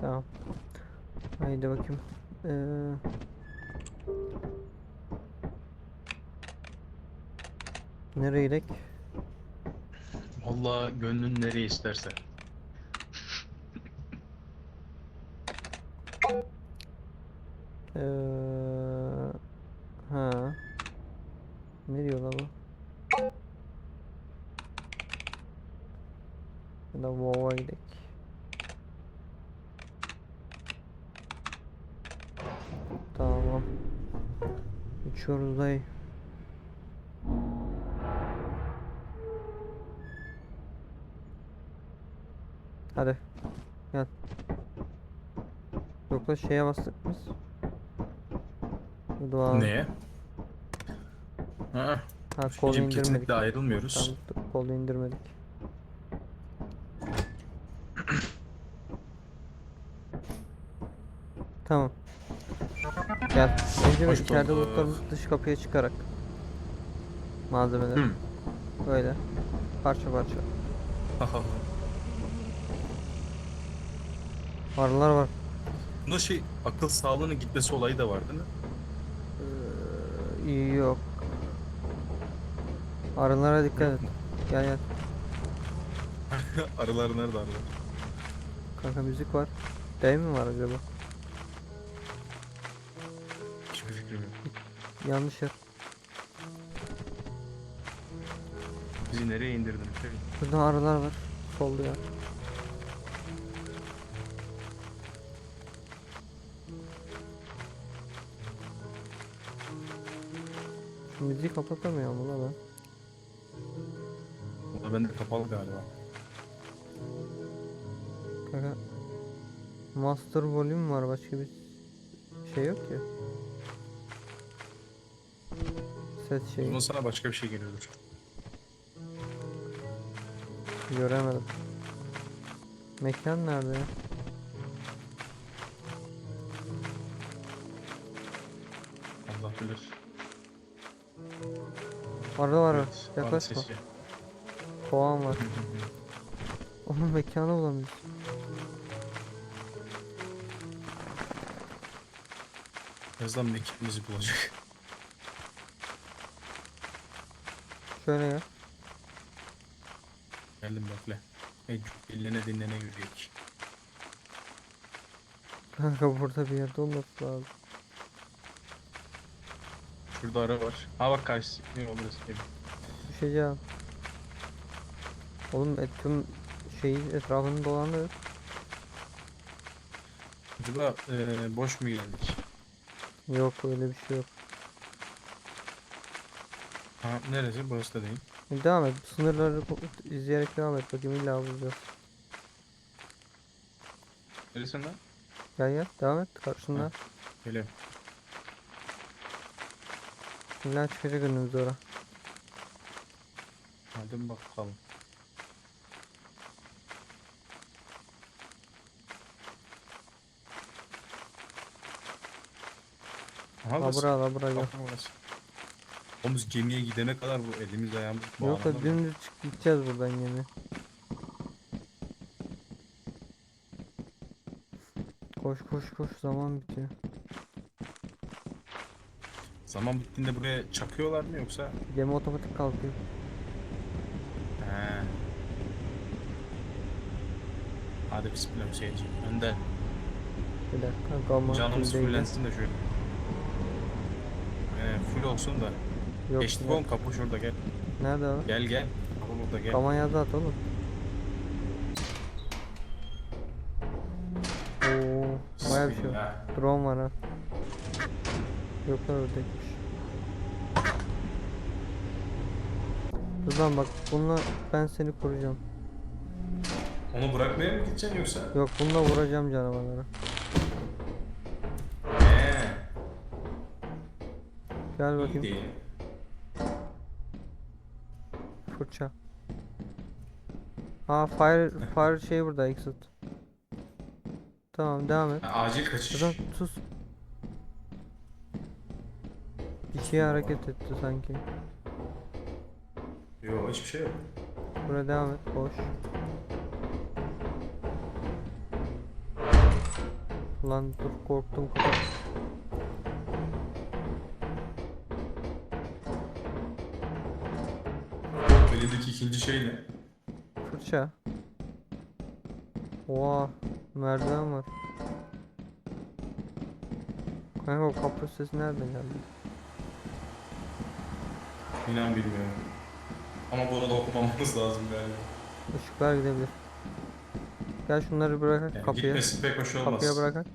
Tamam. Haydi bakayım. Ee, nereye gidek? Vallahi gönlün nereye isterse. Ee, ha. Ne diyor lan bu? Ya da WoW'a gidek. Tamam. Uçuyoruz dayı. Hadi. Gel. Yok da şeye bastık biz. Dua. Neye? Ha, Ha kolu Bizim indirmedik. kesinlikle ayrılmıyoruz. Tamam, kolu indirmedik. Tamam. Gel. Önce bir Hoş içeride bulduk. lootlarımızı dış kapıya çıkarak. Malzemeler. Hı. Böyle. Parça parça. Arılar var. Bunda şey akıl sağlığının gitmesi olayı da var değil mi? Ee, yok. Arılara dikkat et. Gel gel. arılar nerede arılar? Kanka müzik var. Değil mi var acaba? Hiçbir fikrim yok. Yanlış yer. Bizi nereye indirdin? Burada arılar var. Solda ya. Müziği kapatamıyor mu lan ben? O da bende kapalı galiba. Kanka. Master volume var başka bir şey yok ki. Ses şeyi Bundan sana başka bir şey geliyordur. göremedim. Mekan nerede ya? Arı var. Evet, Yaklaşma. Kovan var. Onun mekanı bulamıyoruz. Birazdan mekanımızı bulacak. Şöyle ya. Geldim bekle. Hey, dinlene dinlene yürüyek. Kanka burada bir yerde olması lazım. Şurada ara var. Ha bak karşı. Ne olur eski. Düşeceğim. Oğlum et, tüm şeyi etrafını dolanıyor. Acaba eee, boş mu geldik? Yok öyle bir şey yok. Ha neresi? Burası da değil. E, Devam et. Sınırları izleyerek devam et. Bakayım illa bulacağız. Neresi lan? Gel gel. Devam et. Karşında. Geliyorum. İlla çıkacak önümüze ora. Hadi bakalım. Aha Ha burası. bura la bura gel. Oğlum biz gemiye gidene kadar bu elimiz ayağımız Yok bağlanır da dümdüz çık gideceğiz buradan yine. Koş koş koş zaman bitiyor. Zaman bittiğinde buraya çakıyorlar mı yoksa? Gemi otomatik kalkıyor. He. Hadi bismillah Hüseyin'ciğim. Önden. Bir dakika kalma. Canımız full fullensin de şöyle. He, full olsun da. Yok. Ne- oğlum kapı şurada gel. Nerede o? Gel gel. Kapı burada gel. Kamanya at oğlum. Oo, baya bir şey var. Drone var ha. Yoklar ördekmiş. Lan bak bununla ben seni koruyacağım. Onu bırakmaya mı gideceksin yoksa? Yok bununla vuracağım canavarlara. He. Gel iyi bakayım. değil. Fırça. Aa fire fire şey burada exit. Tamam devam et. Ha, acil kaçış. Dur sus. Bir şey hareket etti sanki. Yok hiçbir şey yok. Buraya devam et boş. Lan dur korktum kapat. Elindeki ikinci şey ne? Fırça. Oha merdiven var. Kanka o kapı sesi nereden geldi? İnan bilmiyorum. Ama bunu da okumamamız lazım galiba. Işıklar gidebilir. Gel şunları bırakak Yani kapıya. gitmesi pek hoş olmaz. Kapıya bırakak.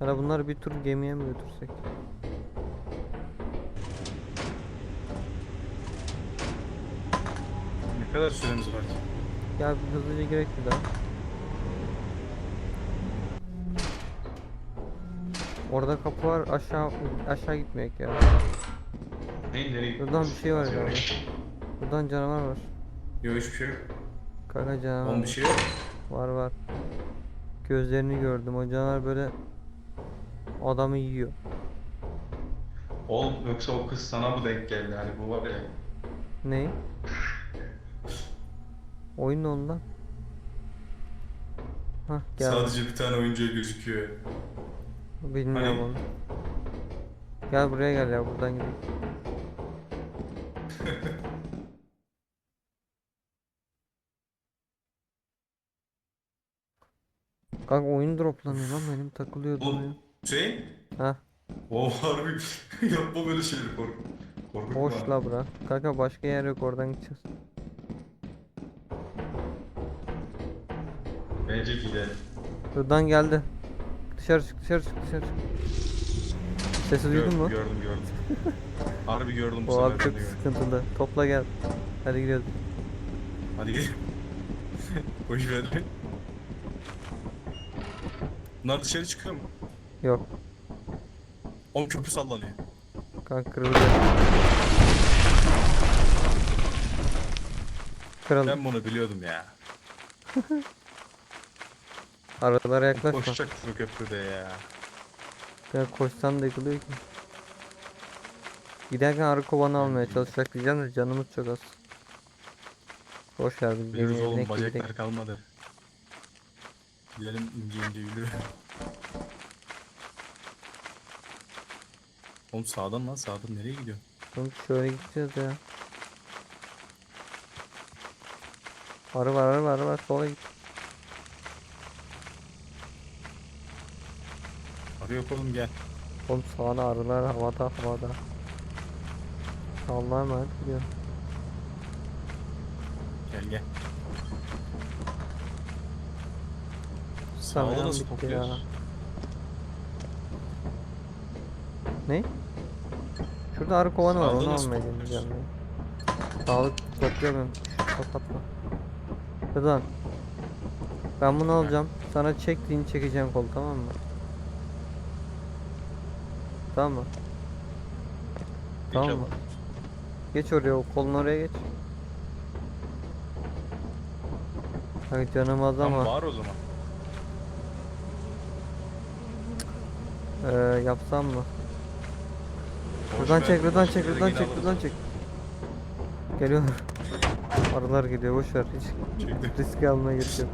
Ya bunları bir tur gemiye mi götürsek? Ne kadar süremiz var ki? Gel bir hızlıca girek bir daha. Orada kapı var aşağı aşağı gitmeyek ya. Neyin nereye Buradan bir şey var ya. Buradan canavar var. Yok hiçbir şey yok. Kanka canavar Oğlum bir şey yok. var var. Gözlerini gördüm. O canavar böyle adamı yiyor. Oğlum yoksa o kız sana mı denk geldi? Hani bu var ya. Ne? Oyun da ondan. Hah gel. Sadece bir tane oyuncu gözüküyor. Bilmiyorum Hani- onu. Gel buraya gel ya buradan gidelim. Kanka oyun droplanıyor lan benim takılıyordu Bu oyun. Hüseyin? Hah O harbi yapma böyle şeyleri kork. Korkutma. boş la bura. Kanka başka yer yok oradan gideceğiz. Bence gidelim. Buradan geldi. Dışarı çık dışarı çık dışarı çık. Sesi duydun mu? Gördüm gördüm. Harbi gördüm bu O abi sefer. çok ben de gördüm. sıkıntılı. Topla gel. Hadi gidiyoruz. Hadi gidelim. Boş ver. Bunlar dışarı çıkıyor mu? Yok. Oğlum köprü sallanıyor. Kanka kırıldı. Kırıldı. Ben bunu biliyordum ya. Aralara yaklaşma. Koşacaktır o köprüde ya. Ya koşsan da yıkılıyor ki. Giderken arı kovanı almaya çalışacak diyeceğim de canımız çok az. Boş ver biz gemiye oğlum bacaklar gidelim. kalmadı. Gidelim ince ince yürü. Oğlum sağdan lan sağdan nereye gidiyor? Oğlum şöyle gideceğiz ya. Arı var arı var arı var sola git. Arı yok oğlum gel. Oğlum sağda arılar havada havada. Allah'a emanet gidiyorum. Gel gel. Sana Sağda nasıl bitti ya. Ne? Şurada arı kovanı var Sağda onu nasıl almaya kokuyor? deneyeceğim ya. Sağlık topluyorum. Kapatma. Rıdvan. Ben bunu alacağım. Sana çektiğini çekeceğim kol tamam mı? Tamam mı? Tamam mı? Geç oraya o kolun oraya geç. Kanka canım az Tamam ama var o zaman. eee yapsam mı? Buradan çek, buradan çek, buradan çek, buradan çek. Geliyorlar. Arılar geliyor, boş ver. Hiç Çektim. riske almaya gerek yok.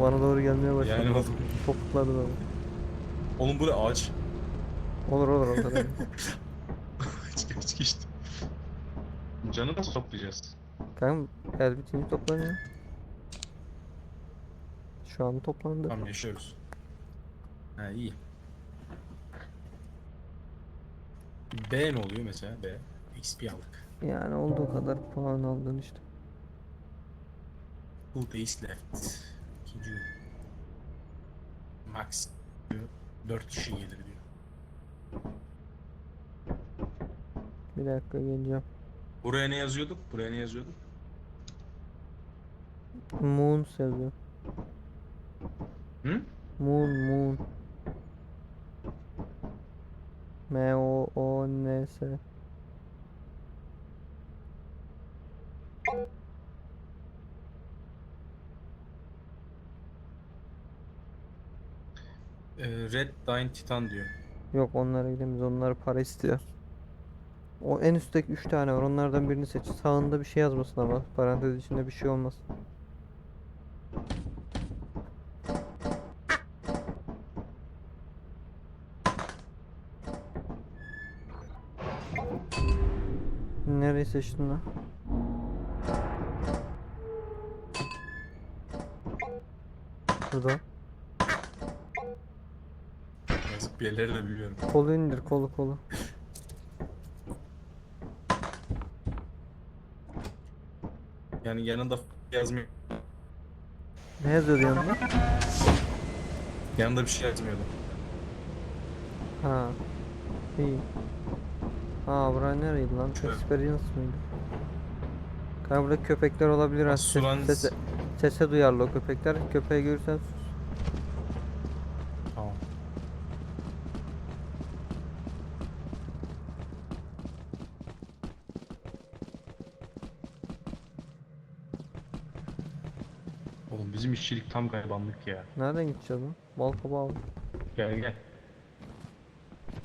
Bana doğru gelmeye başladı. Yani oldu. Topukladı bana. Oğlum bu ne ağaç? Olur olur olur. olur. Geç geç geçti. Canı nasıl toplayacağız? Kanka el bitince toplanıyor. Şu an toplandı. Tamam yaşıyoruz. Ha iyi. B ne oluyor mesela? B. XP aldık. Yani olduğu kadar puan aldın işte. Two days left. İkinci gün. Max diyor. 4 kişi gelir. Bir dakika geleceğim. Buraya ne yazıyorduk? Buraya ne yazıyorduk? Moon yazıyor. Hı? Moon moon. M O O N S. Ee, Red Dine Titan diyor. Yok onlara gidemeyiz. Onlar para istiyor. O en üstteki 3 tane var. Onlardan birini seç. Sağında bir şey yazmasın ama. Parantez içinde bir şey olmaz. Nereyi seçtin lan? Burada. Bir yerleri de biliyorum. Kolu indir kolu kolu. Yani yanında yazmıyor. Ne yazıyordu yanında? Yanında bir şey yazmıyordu. Ha. İyi. Ha bura nereydi lan? Şöyle. Experience mıydı? Kanka burada köpekler olabilir. Ses, Sulan- sese, sese duyarlı o köpekler. Köpeği görürsen sus. Tamam. Oğlum bizim işçilik tam garibanlık ya. Nereden gideceğiz lan? Bal kabağı al. Gel gel.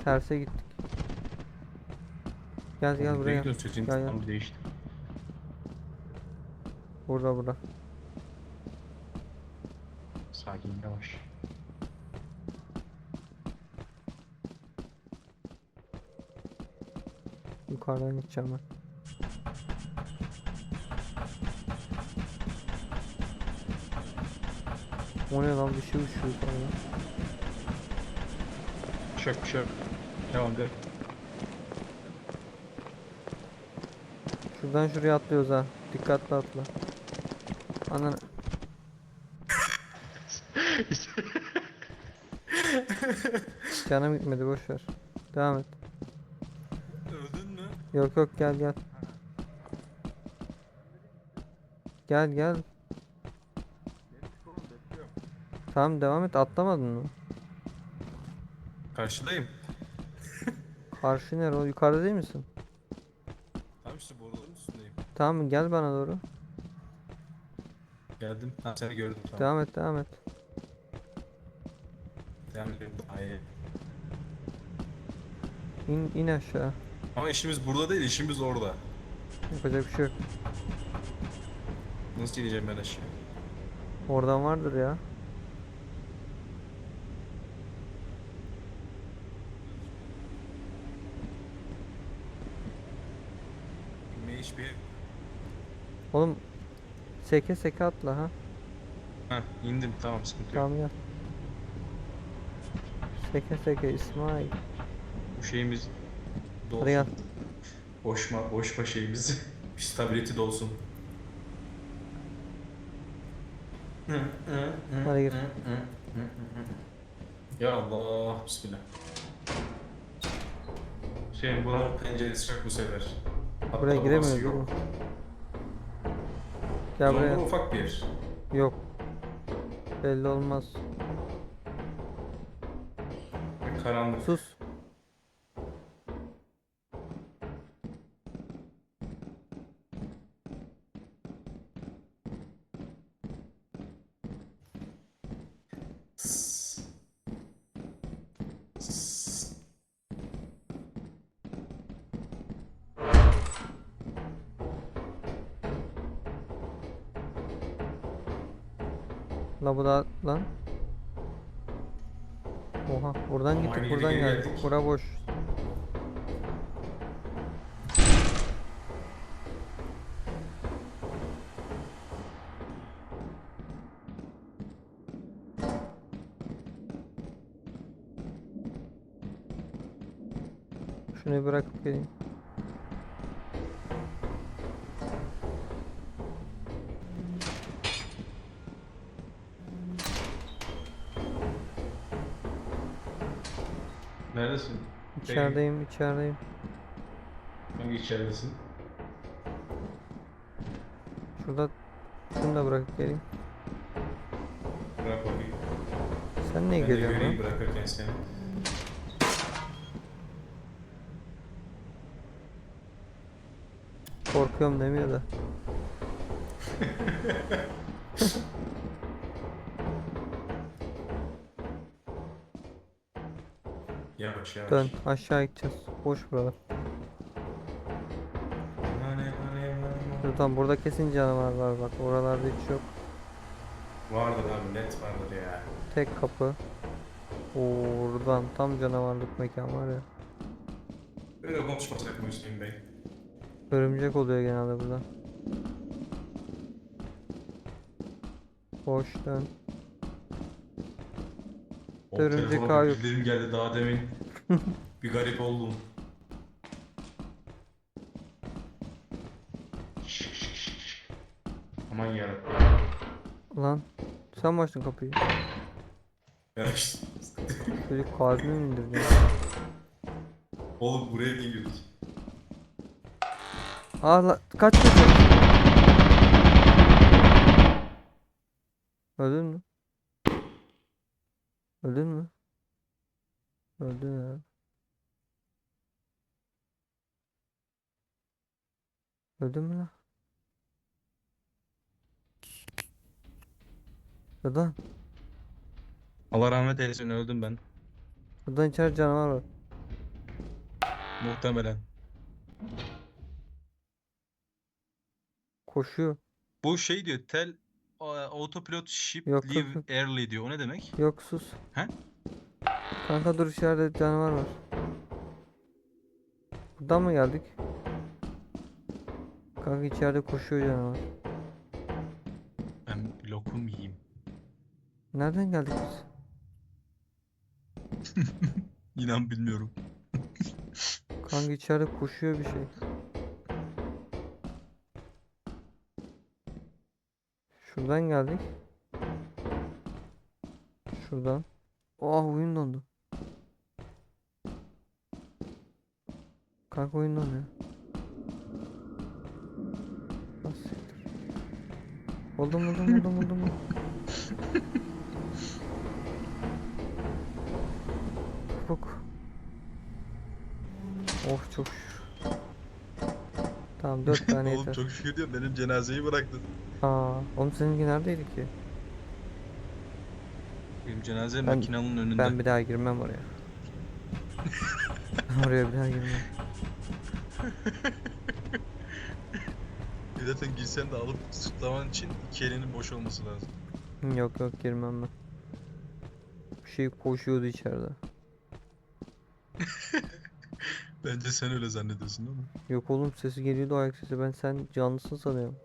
Terse gittik. Gel gel buraya. gidiyorsun seçin? Gel gel. Değişti. Burada burada. Sakin yavaş. Yukarıdan gideceğim ben. O ne lan bir şey uçuyor yukarıdan. Çök çök. Devam gel. Şuradan şuraya atlıyoruz ha. Dikkatli atla. Ananı. Canım gitmedi boş ver. Devam et. Öldün mü? Yok yok gel gel. Gel gel. Tamam devam et atlamadın mı? Karşıdayım. Karşı nere o yukarıda değil misin? Tamam işte boruların üstündeyim. Tamam gel bana doğru. Geldim. Ha seni gördüm tamam. Devam et devam et. Devam ediyorum. Daha iyi. İn, in aşağı. Ama işimiz burada değil, işimiz orada. Yapacak bir şey yok. Nasıl gideceğim ben aşağı? Oradan vardır ya. Bilmeye hiçbir... Oğlum seke seke atla ha. Heh indim tamam sıkıntı yok. Tamam gel. Seke seke İsmail. Bu şeyimiz dolsun. Hadi gel. Boşma, boşma şeyimiz. Stability dolsun. Hadi gir. Ya Allah, bismillah. Buna Bunun penceresi yok bu sefer. Buraya burası giremiyoruz değil mi? yok. Gel buraya. bu ufak bir yer. Yok. Belli olmaz. Karanlık. Sus. La bu da lan. Oha buradan gittik buradan geldik. Bura boş. İçerideyim, içerideyim. Hangi içeridesin? Şurada şunu da bırakıp geleyim. Bırak bakayım. Sen niye Ben geliyorsun lan? bırakırken seni. Korkuyorum demiyor da. Yavaş yavaş. Dön aşağı gideceğiz. Boş buralar. Şuradan burada kesin canavar var bak. Oralarda hiç yok. Vardır abi net vardır ya. Tek kapı. Oo, Oradan tam canavarlık mekan var ya. Öyle konuşmasak mı Hüseyin Bey? Örümcek oluyor genelde burada. Boş dön. O Örümcek bir yok. bildirim geldi daha demin. Bir garip oldum. Aman yarabbim. Lan sen mi açtın kapıyı? Ya işte. Çocuk kalbimi mi indirdi? Oğlum buraya niye girdik? Aa la, kaç kaç. Öldün mü? Öldün mü? Öldün ya. Öldün mü lan? Buradan, Allah rahmet eylesin öldüm ben. buradan içeri canavar var. Muhtemelen. Koşuyor. Bu şey diyor tel autopilot ship yok, leave yok. early diyor. O ne demek? Yok sus. He? Kanka dur içeride canavar var. Buradan mı geldik? Kanka içeride koşuyor canavar. Ben lokum yiyeyim. Nereden geldik biz? İnan bilmiyorum. Kanka içeride koşuyor bir şey. Şuradan geldik. Şuradan. Oh oyun dondu. Kanka oyun donuyor. Ah. Buldum buldum buldum buldum. buldum. Çabuk. Oh çok şükür. Tamam dört tane Oğlum yeter. çok şükür diyorum benim cenazeyi bıraktın. Aa, oğlum seninki neredeydi ki? Cenaze Ben- makinanın önünde. Ben bir daha girmem oraya. oraya bir daha girmem. Zaten girsen de alıp tutuklaman için iki elinin boş olması lazım. Yok yok girmem ben. Bir şey koşuyordu içeride. Bence sen öyle zannediyorsun değil mi? Yok oğlum sesi geliyordu ayak sesi. Ben sen canlısın sanıyorum.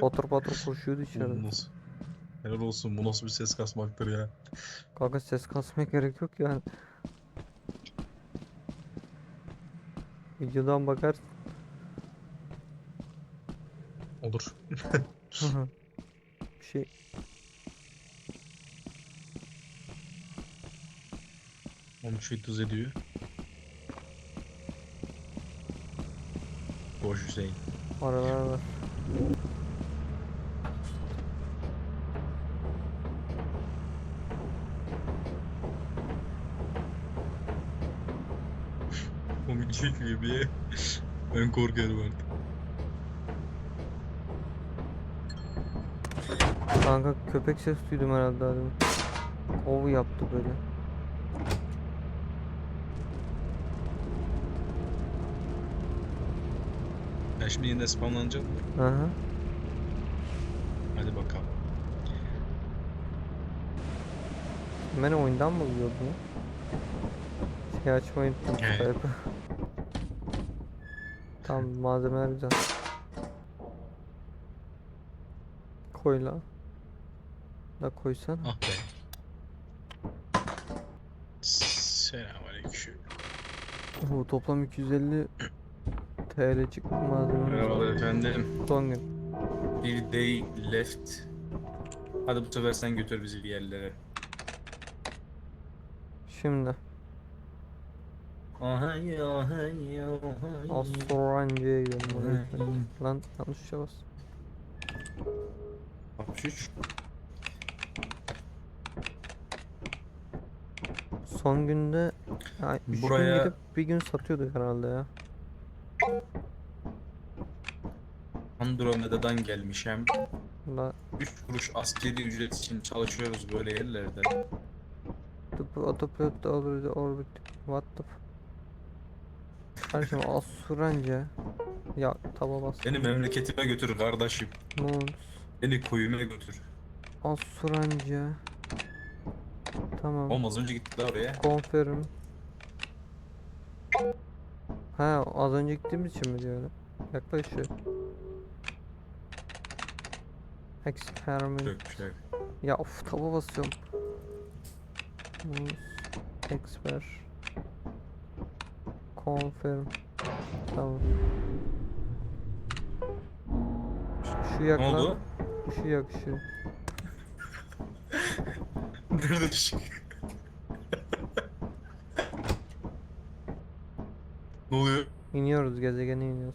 patır patır koşuyordu içeride. nasıl? Helal olsun bu nasıl bir ses kasmaktır ya. Kanka ses kasmaya gerek yok yani. Videodan bakarsın. Olur. bir şey. Onu şey tuz ediyor. Boş Hüseyin. Aralar var. Gibi. Ben korkarım artık. Kanka köpek ses duydum herhalde demin. Ov yaptı böyle. Ben şimdi yine spamlanacağım. Aha. Hadi bakalım. Beni oyundan mı buluyordun ya? Şey açmayı unuttum Evet. Tamam malzemeler güzel. Koy la. La koysana. Ah be. Selamünaleyküm. Oo, toplam 250 TL çıktı malzememiz. Merhabalar efendim. Son gün. Bir day left. Hadi bu sefer sen götür bizi bir yerlere. Şimdi Ahay ahay ahay. Astrorancı'ya gidelim. Lan yanlış şey bas. 63. Son günde ya, üç gün Buraya- gidip bir gün satıyorduk herhalde ya. Andromeda'dan gelmişim. La 3 kuruş askeri ücret için çalışıyoruz böyle yerlerde. the autopilot already orbit. What the f- Kardeşim Asuranca. Ya taba bas. Beni memleketime götür kardeşim. Mons. Beni koyuma götür. Asuranca. Tamam. Olmaz önce gittik daha oraya. Confirm. Ha az önce gittiğimiz için mi diyor? Yaklaşıyor. Experiment. Bir şey. Ya of taba basıyorum. Muz. Expert. Confirm. Tamam. Şu, şu yak Ne lan. oldu? Şu yak şu. Nerede ışık? ne oluyor? İniyoruz gezegene iniyoruz.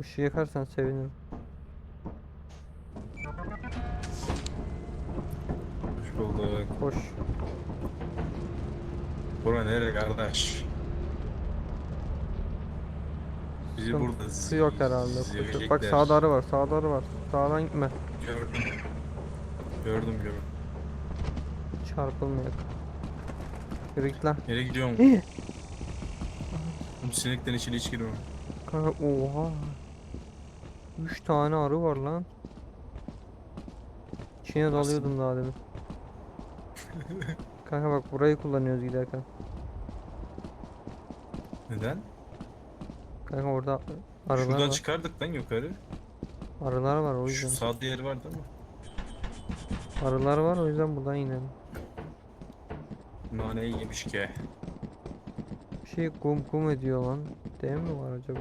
Işığı yakarsan sevinirim. Bura nere kardeş? Bizi burada Su yok herhalde. Koşuyor. Bak sağda arı var. Sağda arı var. Sağdan gitme. Gördüm. Gördüm gördüm. Çarpılmayak. Yürü git lan. Nereye gidiyorsun? Hii. Oğlum sinekten içine hiç girmem. Kanka oha. 3 tane arı var lan. İçine dalıyordum daha demin. Kanka bak burayı kullanıyoruz giderken. Neden? Kanka orada arılar Şuradan var. çıkardık lan yukarı. Arılar var o Şu yüzden. sağda yer vardı ama. Arılar var o yüzden buradan inelim. Naneyi yemiş ki. Bir şey kum kum ediyor lan. Dev mi var acaba?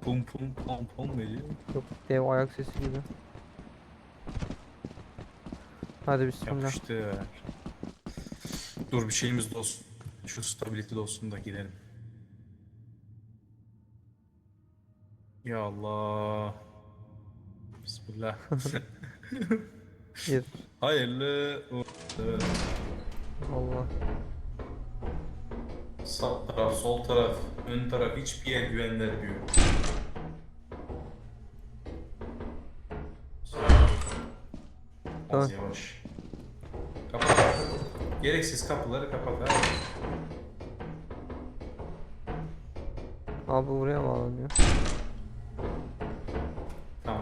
Pum pum pom pom ne diyor? Yok dev ayak sesi gibi. Hadi bismillah. Yapıştır. Dur bir şeyimiz de olsun. Şu stability de olsun da gidelim. Ya Allah. Bismillah. Gir. Hayırlı uğurlu. Allah. Sağ taraf, sol taraf, ön taraf hiçbir yer güvenli diyor. Az yavaş. Kapat. Gereksiz kapıları kapat abi. Abi buraya bağlanıyor.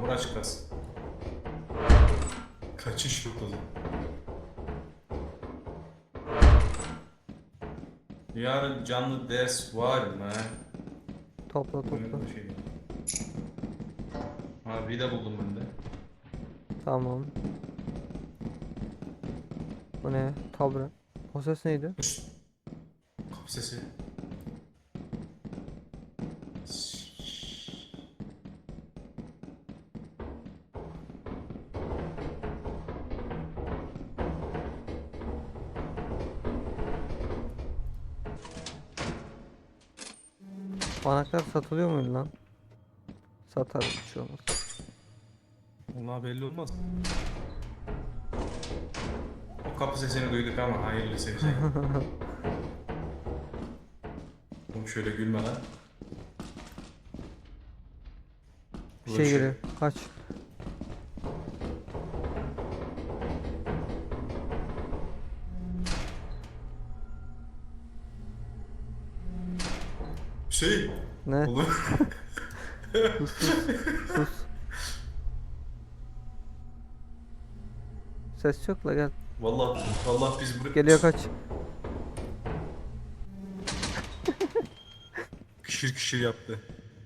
Kalsın. Kaçış zaman. Yarın canlı ders var mı? Topla topla. Böyle bir şey. Ha vida buldum ben de. Tamam. Bu ne? Tabra. O ses neydi? Kapı sesi. Anahtar satılıyor muydu lan? Satar bir şey olmaz. Vallahi belli olmaz. O kapı sesini duyduk ama hayırlısı bir şey. Oğlum şöyle gülme lan. Bir şey bir geliyor. Kaç. Şey. Ne? Sus sus. sus. Ses yok la gel. Vallahi vallahi biz buraya Geliyor kaç. kışır kışır yaptı.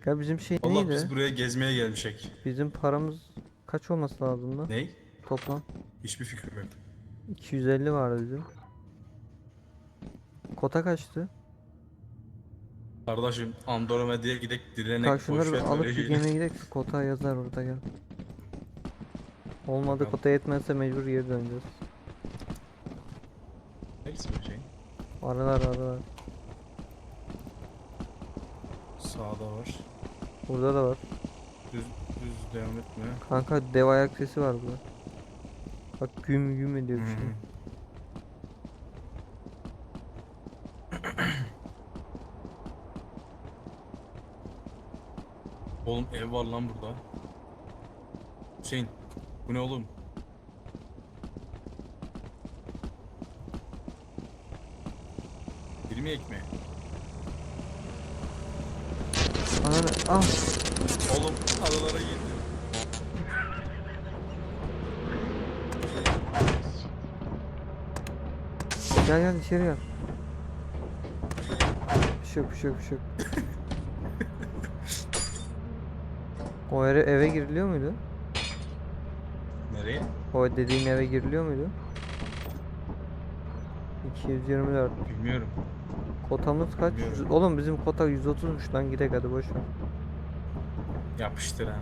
Gel bizim şey Vallahi neydi? biz buraya gezmeye gelmişek. Bizim paramız kaç olması lazım lan? Ney? Toplam. Hiçbir fikrim yok. 250 vardı bizim. Kota kaçtı? Kardeşim Andromeda'ya gidek direnek Kanka şunları boşver alıp böyle bir gemiye gidelim. Kota yazar orada gel. Olmadı Tamam. kota yetmezse mecbur geri döneceğiz. Neyse bir şey. Aralar aralar. Sağda var. Burada da var. Düz, düz devam etme. Kanka dev ayak sesi var burada. Bak güm güm ediyor bir şey. Hmm. Oğlum ev var lan burada. Hüseyin. Bu ne oğlum? Biri mi mi? Ananı ah Oğlum adalara girdi. gel gel içeri gel. Bir şey yok bir şey yok bir şey yok. O eve, eve giriliyor muydu? Nereye? O dediğin eve giriliyor muydu? 224. Bilmiyorum. Kotamız kaç? Bilmiyorum. Yüz- Oğlum bizim kota 130'muş lan gidek hadi boş ver. Yapıştır ha.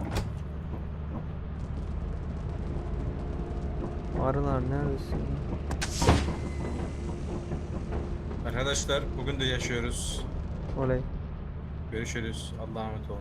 Arılar neredesin? Arkadaşlar bugün de yaşıyoruz. Oley. Görüşürüz. Allah'a emanet olun.